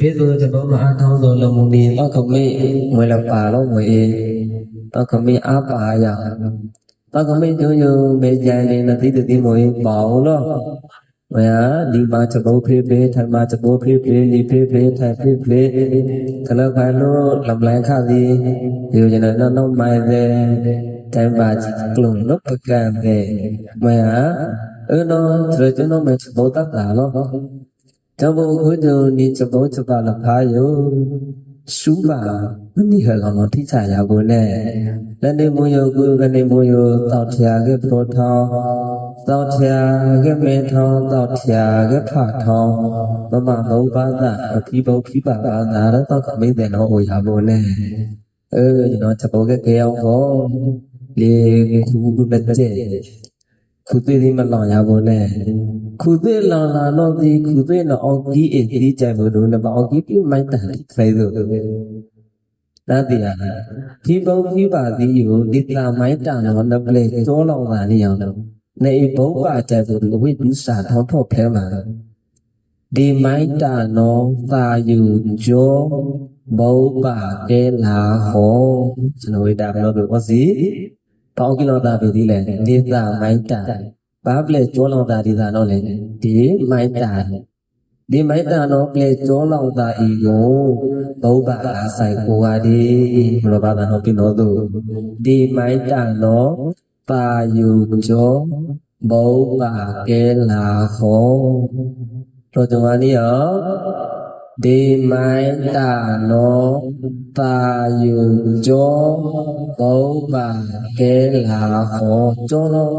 ဖေသူတဘောမအားထောင်းသောလမူနီတော့ခမေငွေလပါတော့ငွေတော့ခမေအားပါရတော့ခမေကျုံကျုံဘေကြံနေနတိတိမွေပေါလို့ဝေဟာဒီမှာတဘောဖေးဖေးထိုင်မှာတဘောဖေးဖေးဒီဖေးဖေးထိုင်ဖေးဖေးကလခိုင်လို့လမ်လိုင်းခါဒီဒီကျန်တော့တော့မိုင်တဲ့တိုင်ပါကလုံလို့ပကံတဲ့ဝေဟာအဲ့တော့ကျွန် တော်မဲ့တဘောတတ်တာလို့တဘောခုတုန်ဒီတဘောတပါလဖာယောရှုပါမနိဟကောင်တော့ထိချရဘူးနဲ့လက်နေမွယောကုကနေမွယောတောက်ထရာကပရောထောင်းတောက်ထရာကမေထောင်းတောက်ထရာကဖထောင်းမမဘုံပါဒအဖိဘုဖိပါပါနာရတော့ကမင်းတဲ့တော့ဟိုရဘူးနဲ့အဲကျွန်တော်တဘောကကြေအောင်ဟောလေခုလက်ကျဲ ခုသေးသေးမလောင်ရဘူးနဲ့ခုသေးလောင်လာတော့ဒီခုသေးတော့အောင်ကြီးအကြီးကြိုင်လို့တော့ဘာအောင်ကြီးပြမိုက်တန်ဆိုင်လို့နာတိယဒီဘုံပြပါသည်ကိုဒီတာမိုက်တန်တော့နပလေကျောလောင်လာနေအောင်တော့နေဘုံပါတဲ့ဆိုဝိဒုစာထောင်းထော့ဖဲမှာဒီမိုက်တန်တော့သာယူကျောဘုံပါကဲလာဟောကျွန်တော်ဝိတာဘယ်လိုပြောစီ ပေါင်းကီလိုတာပြီဒီလေဒီတာမိုက်တန်ဘာပလေကျောလောင်တာဒီသာတော့လေဒီမိုက်တာဒီမိုက်တာတော့ပလေကျောလောင်တာဤကိုဘုဗ္ဗအားဆိုင်ကိုဟာဒီဘလောဘာသာတော့ပြလို့သူဒီမိုက်တာတော့ပါယူကျောဘုဗ္ဗကဲလာဟောတော့ကြွားနေရော ဒီမိုက်တာတော့ပါယူကျောဘုဗ္ဗကဲလာဟောကျောလော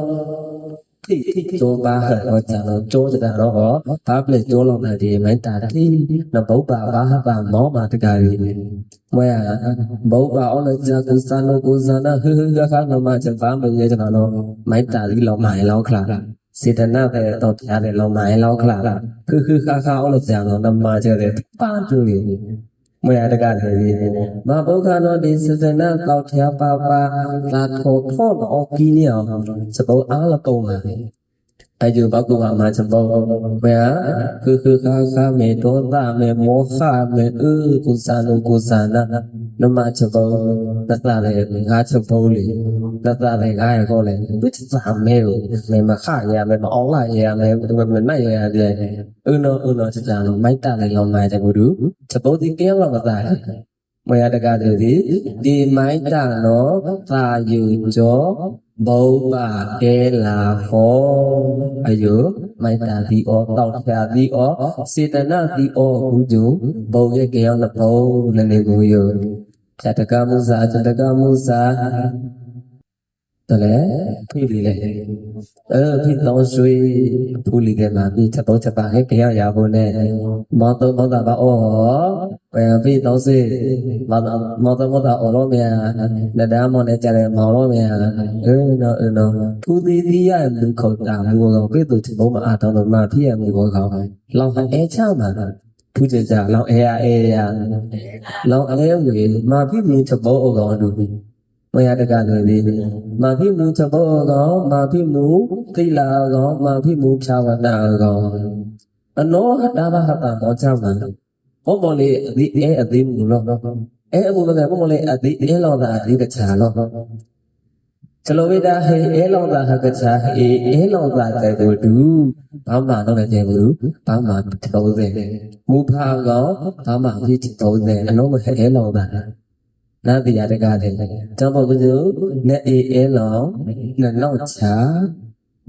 thì thì chỗ ba hở nó chả nó chỗ cho ta đó có pháp lệ chỗ lòng này thì mấy ta thì nó bấu bà ba ba mó mà tất cả thì mày à bấu bà ông là cha cứ san nó cứ san nó hư hư ra khác nó mà chẳng phá mình vậy cho nó mấy ta thì lòng mày 세단나가 또 다래로 많이 나오라 그그 카카오로 자노 남마 저래 빠들리 뭐야 내가 되니 마보카노 디스세나 또 태아빠빠 나토토 오피니언 저거 알아고마 lâu khla sĩ thần nào thì tao thả để lòng mày lâu khla hư hư khác khác ông là cha nó nằm mà chơi để ba chú thì မရတကတယ်မဘုခနောဒီစစနာကောက်ထျာပါပါသာထောထောတော့ကီးနေအောင်စပုတ်အားလကုံလာအကျိုးဘကုဝမှာစပုတ်ဘယ်គឺគឺခါခါမေတောတာမေမောခမေဥကုသနုကုသနာနမစပုတ်တတလည်းငါစပုတ်လေတတလည်းငါရခေါ်လေသူစာမဲကိုမေမခရမေမအောင်လာရမေသူမနိုင်ရတဲ့ဥနောဥနောစကြလုံးမိုက်တာလည်းလောင်းလာတဲ့ဘူးသူစပုတ်ဒီကဲလောက်သာမရတကားတည်းဒီဒီမိုင်းတာနော်သာယူကျော် ဘုံပါကဲလာဟောအယုမိုင်းတာဒီဩတောက်ဖြာဒီဩစေတနာဒီဩဟုကျုဘုံရဲ့ကြောင်းလဘုံလည်းနေကိုယဇတကမှုစာဇတကမှုစာ တလဲဖိလီလေအဲဖိတော်ဆွေဖူလီကမှာပြီးချက်တော့ချက်ပါဟဲ့ကြောင်ရဖို့နဲ့မောတော့မောတာပါဩဘယ်ဖိတော်စေမောတော့မောတော့မောတာဩလို့မြန်လက်တမ်းမောနဲ့ကြတယ်မောလို့မြန်အဲတော့အဲတော့ဖူသည်ဒီရလူခေါ်တာမူတော့ပိတူချက်ဘုံမအားတော့မှဖြစ်ရမှုကောခေါင်းလောင်အဲချမှာဖူးကြကြလောင်အဲရအဲရလောင်အဲဝေမာဖိမြင်ချက်ဘောဩကောင်လူ မရတကလည်းဒီမာဖိမှုချက်ဘောဩကောင်မာဖိမှုသီလာကောင်မာဖိမှုဖြာဝနာကောင်အနောဟတာဘဟတာမောချမှာဘောဘောလေးအဒီအဲအသေးမှုလို့အဲအမှုလည်းဘောဘောလေးအဒီအဲလောတာအဒီကချာလို့ချလိုဝိတာဟေအဲလောတာဟကချာဟေအဲလောတာတဲ့ကိုတူဘာမှတော့လည်းကျေဘူးဘာမှတော့တဲ့မူဖာကောဘာမှဖြစ်တော့တဲ့အလုံးမဟဲလောတာ နာတိရတကားတဲ့တောဘကုစုနဲ့အေအဲလောနလောက်ချာ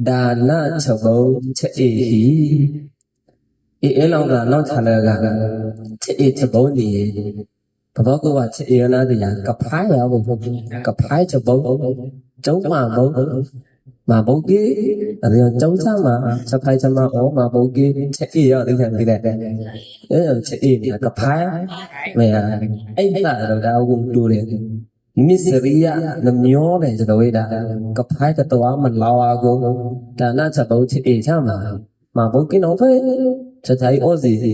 ဒါနချက်ဘုံချက်အေဟီအေအဲလောကနောက်ချလာကချက်အေချက်ဘုံဒီဘဘောကဝချက်အေနာတိရကဖိုင်းရောဘုကဖိုင်းချက်ဘုံကျုံးမှာဘုံ မှာဘုတ်ကြီးအဲဒီကျုံးစားမှာချက်ဖိုင်းချက်မှာဩမှာဘုတ်ကြီးချက်အေရောသိတယ်သိတယ်အဲချက်အေကဖိုင်းမေအဲ့ဒါတော့ဒါကိုတူတယ်မစ္စရိယနမျောတယ်ကျွန်တော်ဝိဒါကဖိုက်တော်မလာဝါကိုဒါနချက်ဘုတ်ချေချမှာမဘုတ်ကင်းတော့ဖေးချက်ချိုင်ဩစီစီ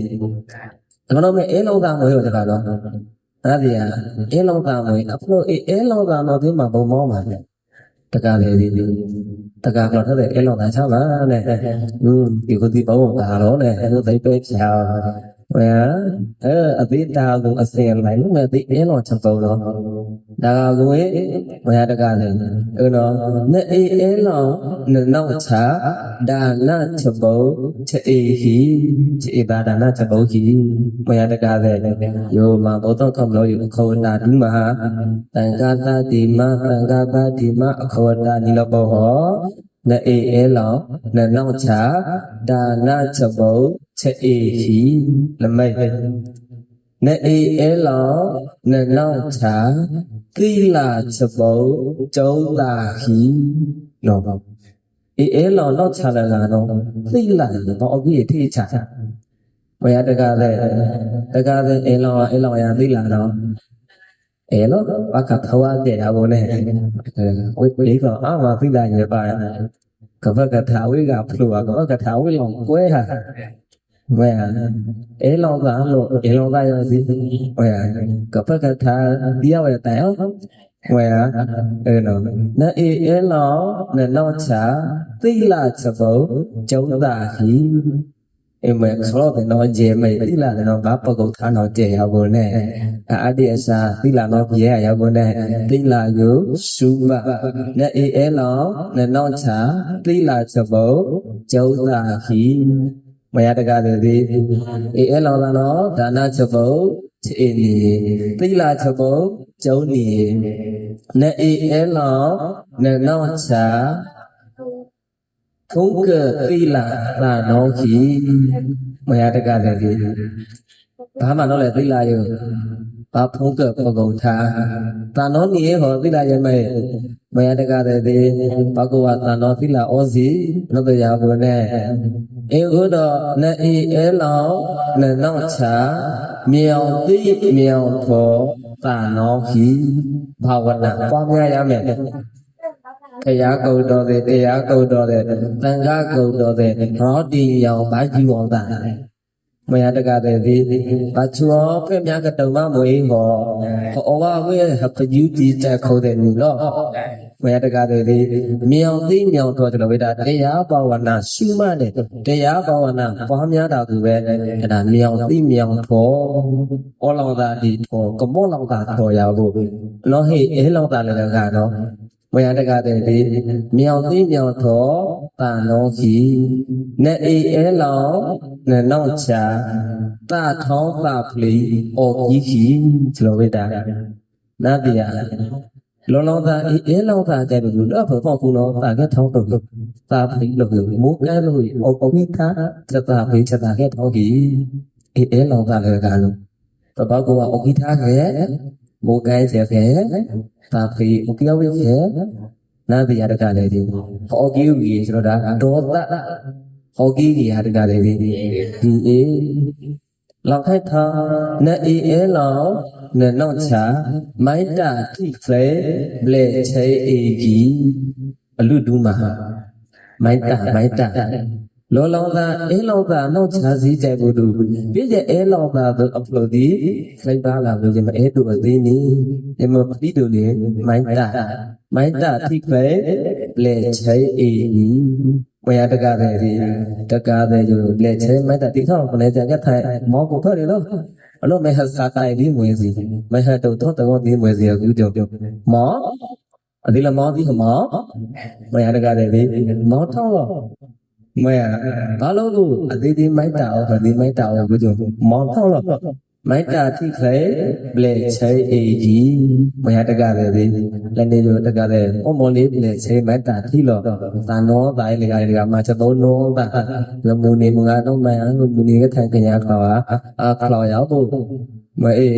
ဒါတော့မဲအဲလောကမွေးတော့တက တော့အဲ့ဒီအဲလောကမွေးအခုအဲလောကတော့ဒီမှာဘုံမောင်းပါလေတကလေဒီတကတော့ထတဲ့အဲလောကချမှာနဲ့ဟင်းဒီကိုဒီဘုံဒါတော့နဲ့အဲသိပဲဖြာဝေ အဲအသေးတာကိုအစင်လိုက်လို့မဲ့ဒီအဲလောချက်ပေါ်တော့ဒါကကိုဝေတကလည်းအဲတော့နဲ့အေအဲလောနောက်ချဒါနချက်ပေါ်ချက်အေဟီချက်အေဒါနချက်ပေါ်ဟီဝေတကလည်းယောမဘောတော့ကမလို့ယူခေါ်တာဒီမှာတန်ခါတာဒီမတန်ခါတာဒီမအခေါ်တာဒီလောပေါ်ဟောနဲ့အေအဲလောနောက်ချဒါနချက်ပေါ် ချက်အေဟီလမိတ်နေအေအဲလောနနောက်ချာသီလာချက်ပေါ်ကျုံးတာဟီလောပေါ့အေအဲလောနောက်ချလာလာတော့သီလာတော့အကြီးထိချာဘယ်ရတကားလဲတကားလဲအဲလောအဲလောရသီလာတော့အဲလောဘာကထောရတဲ့ဟာဘုန်းနဲ့ဝိပလေးကအမသီလာရပါကဘကထာဝိကဖလို့ကဘကထာဝိလောကွဲဟာ ဝဲအဲလောကလို့အဲလောကရစီဝဲကပကထာဒီရဝဲတိုင်ဝဲအဲနော်နအေအဲလောနနောချာသိလာချက်ဖို့ကျုံတာဟီအမေခရောတဲ့နော်ဂျေမေသီလာတဲ့နော်ဘာပကုတ်ထားနော်ကျေရောက်ကုန်နဲ့အာတိအစာသီလာနော်ပြေရရောက်ကုန်နဲ့သီလာယုစု မနဲ့အေအဲလောနဲ့နော်ချာသီလာချက်ဖို့ကျုံတာဟီမယတကားတဲ့ဒီအေအဲလောလာနော်ဒါနချက်ဖို့ချေနီသီလာချက်ဖို့ကျုံနီနဲ့အေအဲလောနဲ့နော်ချာထုံးကသီလာလာနော်ခီမယတကားတဲ့ဒီဘာမှတော့လေသီလာယု ဘာဖုံးကပကုံထားတာနောနီဟောသီလာရမဲမယတကားတဲ့ဒီဘဂဝါတာနောသီလာဩစီလောကရဘုနဲ့အေဟုတော့နေအေအဲလောနဲ့နောက်ချာမြောင်သိမြောင်ထောတာနောခီဘာဝနာပွားများရမယ်တရားကုတ်တော်တဲ့တရားကုတ်တော်တဲ့သံဃာကုတ်တော်တဲ့ရောတီယောင်ဘာကြီးဝေါတာ မယတကတဲ့ဒီဘာချောဖက်များကတုံမမွေးဟောဟောဝဝဲဟပယူတီတက်ခိုးတဲ့လူလောမယတကတဲ့ဒီမြောင်သိမြောင်တော်ကြလို့ဝိတာတရားဘာဝနာရှုမှတ်တဲ့တရားဘာဝနာပွားများတာကူပဲအဲ့ဒါမြောင်သိမြောင်တော်ဩလောင်တာဒီတော်ကမောလောင်တာတော်ရဖို့လောဟိအဲလောင်တာလည်းကတော့ ဝေယတကတဲ့ဒီမြောင်သိမြောင်တော်တန်တော်ကြီးနေအေအဲလောင်နဲ့နောက်ချာတထောင်းတပလီအော်ကြီးကြီးကျွန်တော်ဝိတာနာတိယလောလောသာအေအဲလောသာတဲ့လူတော့ဖောက်ကူတော့တာကထောင်းတော့တာပလီလို့မိုးကဲလို့အော်အော်ကြီးသာစတာဖေးစတာကထောင်းကြီးအေအဲလောသာလည်းကလို့တပတ်ကောအော်ကြီးသာခဲ့ မိုးကဲစေခဲ့တာဖေးအပြောင်းပြောင်းရဲ့နာတိယတကလည်းဒီဟောကြီးကြီးဆိုတော့ဒါဒေါသဟောကြီးကြီးဟာတကလည်းဒီဒီအေလောက်ခိုက်ထာနအေအဲလောနနောချာမိုက်တာတိဖလေဘလေချေအေကြီးအလူဒူမဟာမိုက်တာမိုက်တာ လောလောသာအဲလောသာနောက်ချာစည်းကြိုက်ဖို့တို့ပြည့်ရဲ့အဲလောသာတို့အပလိုဒီခိုက်ပါလာလို့ဒီမအဲတို့အသေးနေဒီမပတိတို့လေမိုက်တာမိုက်တာတိဖလေဘလေချေအေကြီးဝေယတကားတဲ့ဒီတကားတဲ့ जो လက်ချဲမိုက်တာတိထောက်ပလဲကြကထိုင်မောကိုဖတ်ရလို့အလို့မေဟစာကိုင်ဒီမွေစီမေဟတုတ်တော့တော့ဒီမွေစီကူကြောပြောမောအဒီလမောဒီမောဝေယတကားတဲ့ဒီမောထောက်တော့ မေယဘာလို့ကိုအသေးသေးမိုက်တာအောင်ဒီမိုက်တာအောင်ကူကြောမောထောက်တော့မိုက်တာတိခဲဘလေချဲအေကြီးမယတကတဲ့ဒီလည်းနေကြတကတဲ့အမောလေးဘလေချဲမိုက်တာတိလောသာနောတိုင်းလေကလေကမှာချက်သုံးနောတာလမူနေမငါတော့မှန်လမူနေကထိုင်ကြရခေါ်အာခလောရောက်ဖို့မအေး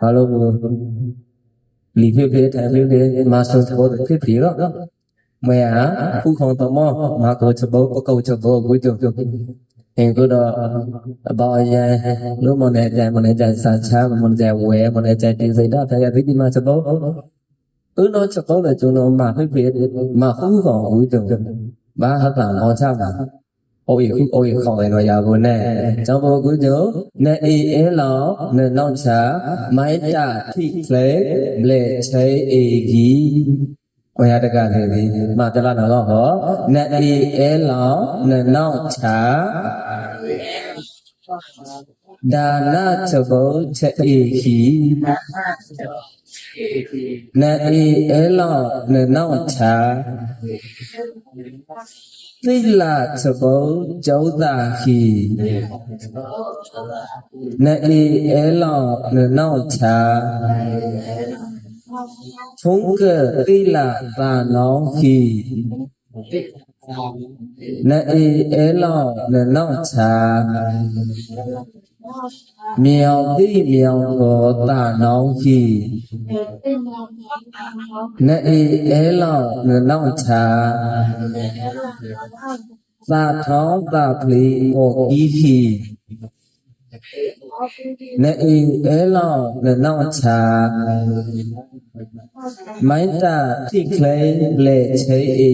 ဘာလို့လီဖေဖေထိုင်ဖေဖေမာစတော်ဖေဖေရောမယခုခေါ်တော့မမာကိုချက်ဘောပကုတ် ချက်ဘောကိုကြုံကြုံအင်ကိုတော့အပေါအယံလို့မနဲ့ကြံမနဲ့ကြံစာချာမနဲ့ကြံဝဲမနဲ့ကြံတင်စိတ်တော့ဖရသိတိမစပေါဥနောစပေါလည်းကျွန်တော်မှဖိဖိမဟုတ်ကောင်ဝိတုံဘာဟတာမောချတာအိုးခုအိုးခေါင်းလည်းတော့ရဖို့နဲ့ကျောင်းဘောကူကျုံနဲ့အေးအဲလောနဲ့နောက်ချာမိုက်တာထိလေလေချေအေကြီး ဝေယတကလည်းဒီမတလနော်ဟောနဲ့အေးအဲလောနဲ့နောက်ချာဒါနသဘောချက်အေဟိနအေအဲလောနနောက်ချာသီလသဘောကျောသာဟိနအေအဲလောနနောက်ချာ ထုံးကသီလသာနောဟိနအေအဲလောနနောက်ချာမြောင်တိမြောင်တော်တာနောင်ဟိနအေအဲလောနနောင်ချာသာထောင်းတာပလီဟောဤဟိ နအေအဲလောနနောင်ချာမိုင်းတာတိကလေလေချေအေ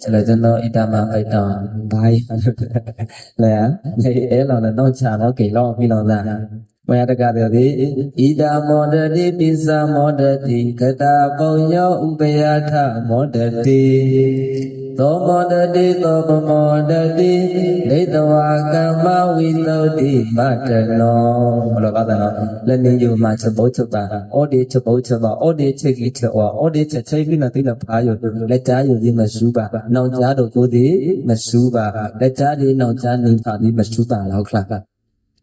ကျလကျွန်တော်ဣတမပိုက်တော့ဘိုင်းလေလေအဲလောနနောင်ချာတော့ကေလောပြီးလောသာ မယတကတဲ့ဒီဣဒာမောဒတိပိသမောဒတိကတာပုံယောဥပယထမောဒတိသောမောဒတိသောပမောဒတိဒိဋ္ဌဝါကမ္မဝိသုဒ္ဓိမတနောဘလောပါဒနောလက်နေယူမှာချက်ပုတ်ချက်ပါဩဒီချက်ပုတ်ချက်ပါဩဒီချက်ကြီးချက်ဝါဩဒီချက်ချိပြီးနော်တိလဖာယုလက်ကြားယူခြင်းမရှူပါနောင်ကြားတို့ကိုသည်မရှူပါလက်ကြားဒီနောင်ကြားနေပါသည်မရှူပါလောက်ခလားမယတကလည်းဒီခေအဲလောက်ကတော့ရာဘူးနဲ့မဩဒီချက်ကြီးချက်ဝါမဩဒီကတပုံညဘာမှတော့လေချက်ကြီးချက်ဝါစင်ကြယ်သောအလု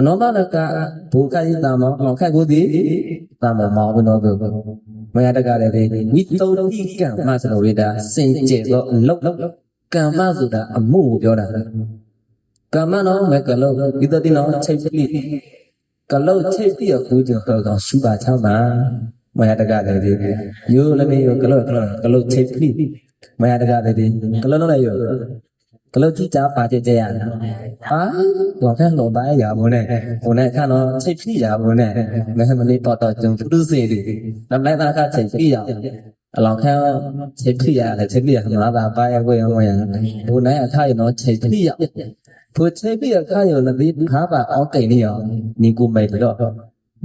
ည့်ကြတဲ့တော့ရကိုပေါကေတာဒီချက်လက်တဲ့ဩတယ်ကိုဘာဟာပါအောင်ချမှာအနောမလကဘူခယိတမောအောင်ခက်ကိုဒီတမောမောဘနောကိုမယတကလည်းဒီဝိတုဒ္ဓိကံမစလောဝိတာစင်ကြယ်သောအလုတ်ကမ္မဆိုတာအမှုကိုပြောတာကမ္မနောမကလောဒီတတိနောချိတ်ပိကလောချိတ်ပိယကူကြောကောင်ရှုပါချောင်းတာမယတကလည်းဒီယိုလည်းမယိုကလောကလောကလောချိတ်ပိမယတကလည်းဒီကလောလည်းယို ကလောကြည့်ကြပါကြကြရတာဟာတော့ခန့်လုံးသားရပါနဲ့ဟိုနဲ့ခန့်တော့ချိတ်ပိရပါနဲ့မဟမလေးတော့တော့ကျုံသူစေဒီနမလိုက်တာခချိတ်ပိရအလောင်းခန့်ချိတ်ပိရတယ်ချိတ်ပိရမှာပါပါရကိုရောရဟိုနိုင်အခါရတော့ချိတ်ပိရဘုချိတ်ပိရခါရလည်းဒီခါပါအောက်ကိန်နေရောနီကိုမိတ်တော့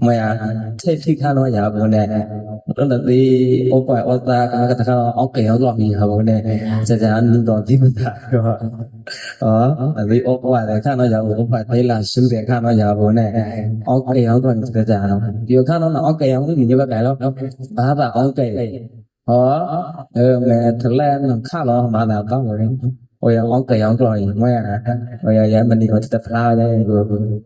မယာချိတ်ပိခါတော့ရပါနဲ့တော့ဒီဩပါဩတာကကတခါအောက်ကိန်ရောက်တော့ပြီဟာပါနဲ့ကြာကြာနင်းတော့ဒီမတာတော့ဩဒီဩပါတဲ့ခါတော့ရဩပါသေးလာရှုတဲ့ခါတော့ရပါနဲ့အောက်ကိန်ရောက်တော့ကြာကြာတော့ဒီခါတော့အောက်ကိန်ရောက်နေညဘက်ကလည်း 我要往个样做，我呀，我要也门里头吃不拉的，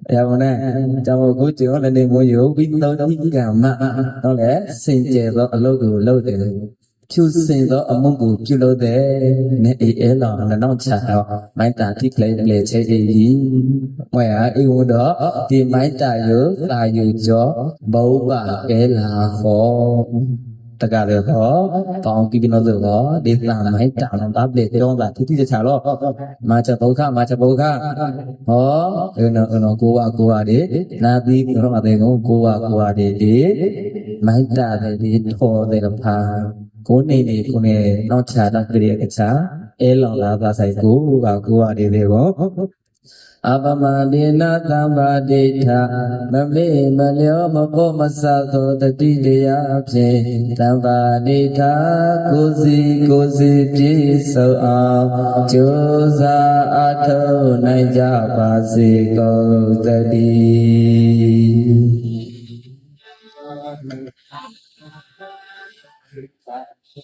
要不呢，叫我估计我那里没有冰刀冰干嘛，到来新界个老狗老的，就新个阿蒙古皮老的，那一一老那弄吃了，买打地来来吃的鱼，我呀，因为 đó，地买打油打油椒，包吧给拉好。 တကလည်းဟောပေါင်းပြီးပြီးတော့ဆိုဟောဒေသမိုင်းတောင်တာပြေတောင်းတာတိတိကျကျတော့မာချဘုခမာချဘုခဟောအဲနော်နော်ကိုဝကိုဝဒီနာပြီးတော့အတဲ့ကိုကိုဝကိုဝဒီဒီမိုင်းတာတဲ့ဒီထောတဲ့ဖာကိုနေနေကိုနေနောက်ချတာကြရကချာအဲလောင်လာပါဆိုင်ကိုကကိုဝဒီလေဘော အပမဒေနသမ္ပါဒိဋ္ဌမမေမလျောမဘောမဆသောတတိတရားဖြင့်သမ္ပါဒိဋ္ဌကိုစီကိုစီပြည့်စုံအောင်ကြိုးစားအထောက်နိုင်ကြပါစေကုန်သတည်း